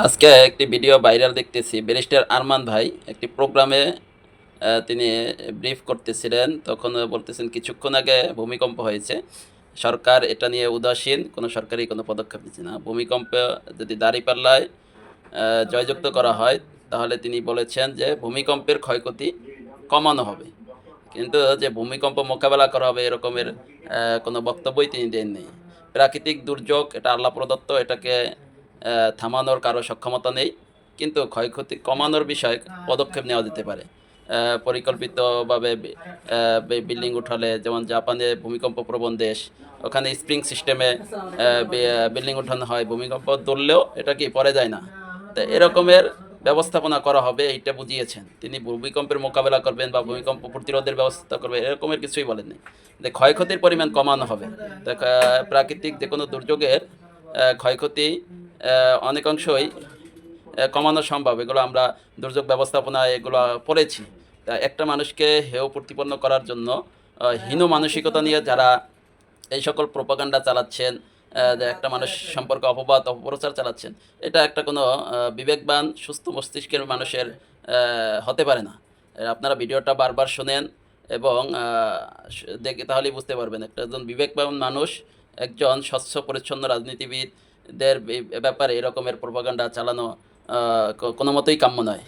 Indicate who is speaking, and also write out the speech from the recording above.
Speaker 1: আজকে একটি video viral দেখতেছি। ব্যারিস্টার আরমান ভাই একটি প্রোগ্রামে তিনি ব্রিফ করতেছিলেন। তখন বলতেছেন, কিছুক্ষণ আগে ভূমিকম্প হয়েছে। সরকার এটা নিয়ে উদাসীন। কোনো সরকারি কোনো পদক্ষেপ নিচ্ছে না। ভূমিকম্প যদি দাঁড়িপাল্লায় জয়যুক্ত করা হয়, তাহলে তিনি বলেছেন যে ভূমিকম্পের ক্ষয়ক্ষতি কমানো হবে। কিন্তু যে ভূমিকম্প মোকাবেলা করা হবে এরকমের কোনো বক্তব্যই তিনি দেননি। প্রাকৃতিক দুর্যোগ, এটা আল্লাহ প্রদত্ত, এটাকে থামানোর কারও সক্ষমতা নেই কিন্তু ক্ষয়ক্ষতি কমানোর বিষয়ে পদক্ষেপ নেওয়া যেতে পারে। পরিকল্পিতভাবে বিল্ডিং উঠালে যেমন জাপানে ভূমিকম্প প্রবণ দেশ ওখানে স্প্রিং সিস্টেমে বিল্ডিং উঠানো হয় ভূমিকম্প ধরলেও এটা কি পরে যায় না? তো এরকমের ব্যবস্থাপনা করা হবে এইটা বুঝিয়েছেন। তিনি ভূমিকম্পের মোকাবেলা করবেন বা ভূমিকম্প প্রতিরোধের ব্যবস্থা করবেন এরকমের কিছুই বলেননি যে ক্ষয়ক্ষতির পরিমাণ কমানো হবে। তো প্রাকৃতিক যে কোনো দুর্যোগের ক্ষয়ক্ষতি অনেকাংশই কমানো সম্ভব। এগুলো আমরা দুর্যোগ ব্যবস্থাপনা, এগুলো পড়েছি। তা একটা মানুষকে হেয় প্রতিপন্ন করার জন্য হীন মানসিকতা নিয়ে যারা এই সকল প্রপাগান্ডা চালাচ্ছেন যে একটা মানুষ সম্পর্কে অপবাদ, অপপ্রচার চালাচ্ছেন, এটা একটা কোনো বিবেকবান, সুস্থ মস্তিষ্কের মানুষের হতে পারে না। আপনারা ভিডিওটা বারবার শোনেন এবং দেখে তাহলেই বুঝতে পারবেন। একটা একজন বিবেকবান মানুষ, একজন স্বচ্ছ, পরিচ্ছন্ন রাজনীতিবিদদের বি- ব্যাপারে এরকমের প্রভাকাণ্ডা চালানো কোনো মতোই কাম্য নয়।